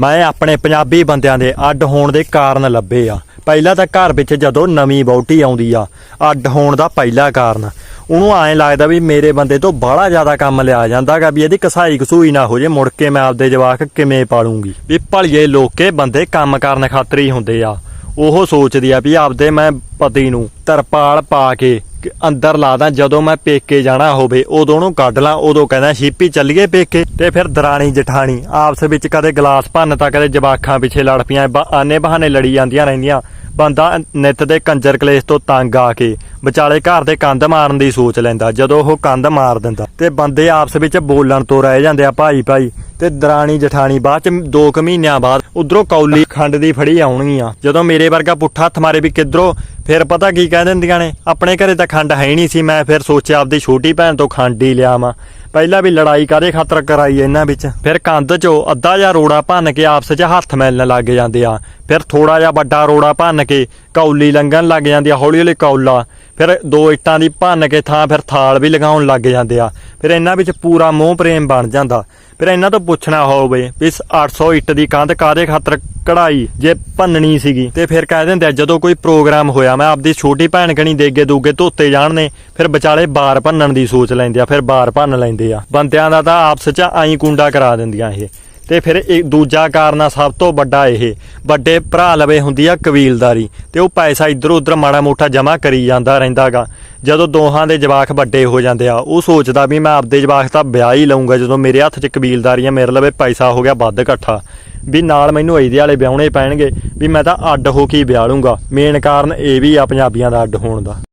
ਮੈਂ ਆਪਣੇ ਪੰਜਾਬੀ ਬੰਦਿਆਂ ਦੇ ਅੱਡ ਹੋਣ ਦੇ ਕਾਰਨ ਲੱਭੇ ਆ। ਪਹਿਲਾਂ ਤਾਂ ਘਰ ਵਿੱਚ ਜਦੋਂ ਨਵੀਂ ਬੌਟੀ ਆਉਂਦੀ ਆ, ਅੱਡ ਹੋਣ ਦਾ ਪਹਿਲਾ ਕਾਰਨ। ਉਹਨੂੰ ਐਂ ਲੱਗਦਾ ਵੀ ਮੇਰੇ ਬੰਦੇ ਤੋਂ ਬਾਹਲਾ ਜ਼ਿਆਦਾ ਕੰਮ ਲਿਆ ਜਾਂਦਾਗਾ ਵੀ ਇਹਦੀ ਕਸਾਈ ਕਸੂਈ ਨਾ ਹੋ ਜੇ, ਮੁੜ ਕੇ ਮੈਂ ਆਪਦੇ ਜਵਾਕ ਕਿਵੇਂ ਪਾਲੂੰਗੀ? ਵੀ ਭਲੀਏ ਲੋਕੇ ਬੰਦੇ ਕੰਮ ਕਰਨ ਖਾਤਰ ਹੀ ਹੁੰਦੇ ਆ। ਉਹ ਸੋਚਦੀ ਆ ਵੀ ਆਪਦੇ ਮੈਂ ਪਤੀ ਨੂੰ ਤਰਪਾਲ ਪਾ ਕੇ ਅੰਦਰ ਲਾ ਦਾਂ, ਜਦੋਂ ਮੈਂ ਪੇਕੇ ਜਾਣਾ ਹੋਵੇ, ਉਦੋਂ ਉਹਨੂੰ ਕੱਢ ਲਾਂ, ਉਦੋਂ ਕਹਿੰਦਾ, ਸ਼ੀਪੀ, ਚੱਲੀਏ ਪੇਕੇ? ਤੇ ਫਿਰ ਦਰਾਣੀ ਜਠਾਣੀ ਆਪਸ ਵਿੱਚ ਕਦੇ ਗਲਾਸ ਭੰਨ ਤਾਂ ਕਦੇ ਜਵਾਖਾਂ ਪਿੱਛੇ ਲੜ ਪਈਆਂ, ਬ- ਆਨੇ ਬਹਾਨੇ ਲੜੀ ਜਾਂਦੀਆਂ ਰਹਿੰਦੀਆਂ। ਬੰਦਾ ਨਿੱਤ ਦੇ ਕੰਜਰ ਕਲੇਸ਼ ਤੋਂ ਤੰਗ ਆ ਕੇ ਵਿਚਾਲੇ ਘਰ ਦੇ ਕੰਧ ਮਾਰਨ ਦੀ ਸੋਚ ਲੈਂਦਾ, ਜਦੋਂ ਉਹ ਕੰਧ ਮਾਰ ਦਿੰਦਾ। ਤੇ ਬੰਦੇ ਆਪਸ ਵਿੱਚ ਬੋਲਣ ਤੋਂ ਰਹਿ ਜਾਂਦੇ ਆ, ਭਾਈ ਭਾਈ। ਤੇ ਦਰਾਣੀ, ਜਠਾਣੀ ਬਾਅਦ ਚ 2 ਕੁ ਮਹੀਨਿਆਂ ਬਾਅਦ ਉਧਰੋਂ ਕੌਲੀ ਖੰਡ ਦੀ ਫੜੀ ਆਉਣਗੀਆਂ। ਜਦੋਂ ਮੇਰੇ ਵਰਗਾ ਪੁੱਠਾ ਹੱਥ ਮਾਰੇ ਵੀ ਕਿਧਰੋਂ, ਫਿਰ ਪਤਾ ਕੀ ਕਹਿ ਦਿੰਦੀਆਂ ਨੇ, ਆਪਣੇ ਘਰੇ ਤਾਂ ਖੰਡ ਹੈ ਹੀ ਨਹੀਂ ਸੀ, ਮੈਂ ਫਿਰ ਸੋਚਿਆ ਆਪਦੀ ਛੋਟੀ ਭੈਣ ਤੋਂ ਖੰਡ ਹੀ ਲਿਆਵਾਂ। ਪਹਿਲਾਂ ਵੀ ਲੜਾਈ ਕਾਦੇ ਖਾਤਰ ਕਰਾਈ ਇਹਨਾਂ ਵਿੱਚ? ਫਿਰ ਕੰਧ 'ਚੋਂ ਅੱਧਾ ਜਿਹਾ ਰੋੜਾ ਭੰਨ ਕੇ ਆਪਸ 'ਚ ਹੱਥ ਮਿਲਣ ਲੱਗ ਜਾਂਦੇ ਆ। ਫਿਰ ਥੋੜਾ ਜਿਹਾ ਵੱਡਾ ਰੋੜਾ ਭੰਨ ਕੇ ਕੌਲੀ ਲੰਘਣ ਲੱਗ ਜਾਂਦੀ ਆ ਹੌਲੀ ਹੌਲੀ ਕੌਲਾ। ਫਿਰ ਦੋ ਇੱਟਾਂ ਦੀ ਭੰਨ ਕੇ ਥਾਂ ਫਿਰ ਥਾਲ ਵੀ ਲਗਾਉਣ ਲੱਗ ਜਾਂਦੇ ਆ। ਫਿਰ ਇਹਨਾਂ ਵਿੱਚ ਪੂਰਾ ਮੋਹ ਪ੍ਰੇਮ ਬਣ ਜਾਂਦਾ। ਫਿਰ ਇਹਨਾਂ ਤੋਂ ਪੁੱਛਣਾ ਹੋਵੇ ਵੀ ਇਸ 800 ਇੱਟ ਦੀ ਕੰਧ ਕਾਦੇ ਖਾਤਰ ਕਢਾਈ? ਜੇ ਭੰਨਣੀ ਸੀਗੀ, ਤੇ ਫਿਰ ਕਹਿ ਦਿੰਦੇ ਜਦੋਂ ਕੋਈ ਪ੍ਰੋਗਰਾਮ ਹੋਇਆ, ਮੈਂ ਆਪਦੀ ਛੋਟੀ ਭੈਣ ਕਣੀ ਦੇਗੇ ਦੂਗੇ ਧੋਤੇ ਜਾਣ ਨੇ, ਫਿਰ ਵਿਚਾਲੇ ਬਾਰ ਭੰਨਣ ਦੀ ਸੋਚ ਲੈਂਦੇ ਆ, ਫਿਰ ਬਾਰ ਭੰਨ ਲੈਂਦੇ ਆ। ਬੰਦਿਆਂ ਦਾ ਤਾਂ ਆਪਸ 'ਚ ਆਈ ਕੁੰਡਾ ਕਰਾ ਦਿੰਦੀਆਂ ਇਹ। ਤੇ ਫਿਰ ਇਹ ਦੂਜਾ ਕਾਰਨ ਆ ਸਭ ਤੋਂ ਵੱਡਾ ਇਹ, ਵੱਡੇ ਭਰਾ ਲਵੇ ਹੁੰਦੀ ਆ ਕਬੀਲਦਾਰੀ ਤੇ ਉਹ ਪੈਸਾ ਇੱਧਰ ਉੱਧਰ ਮਾੜਾ ਮੋਟਾ ਜਮਾ ਕਰੀ ਜਾਂਦਾ ਰਹਿੰਦਾਗਾ। ਜਦੋਂ ਦੋਹਾਂ ਦੇ ਜਵਾਕ ਵੱਡੇ ਹੋ ਜਾਂਦੇ ਆ, ਉਹ ਸੋਚਦਾ ਵੀ ਮੈਂ ਆਪਦੇ ਜਵਾਕ ਤਾਂ ਵਿਆਹ ਹੀ ਲਊਂਗਾ, ਜਦੋਂ ਮੇਰੇ ਹੱਥ 'ਚ ਕਬੀਲਦਾਰੀ ਆ ਮੇਰੇ ਲਵੇ ਪੈਸਾ ਹੋ ਗਿਆ ਵੱਧ ਇਕੱਠਾ। ਵੀ ਨਾਲ ਮੈਨੂੰ ਇਹਦੇ ਵਾਲੇ ਵਿਆਹੁਣੇ ਪੈਣਗੇ, ਵੀ ਮੈਂ ਤਾਂ ਅੱਡ ਹੋ ਕੇ ਵਿਆਹ ਲੂੰਗਾ ਮੇਨ ਕਾਰਨ ਇਹ ਵੀ ਆ ਪੰਜਾਬੀਆਂ ਦਾ ਅੱਡ ਹੋਣ ਦਾ।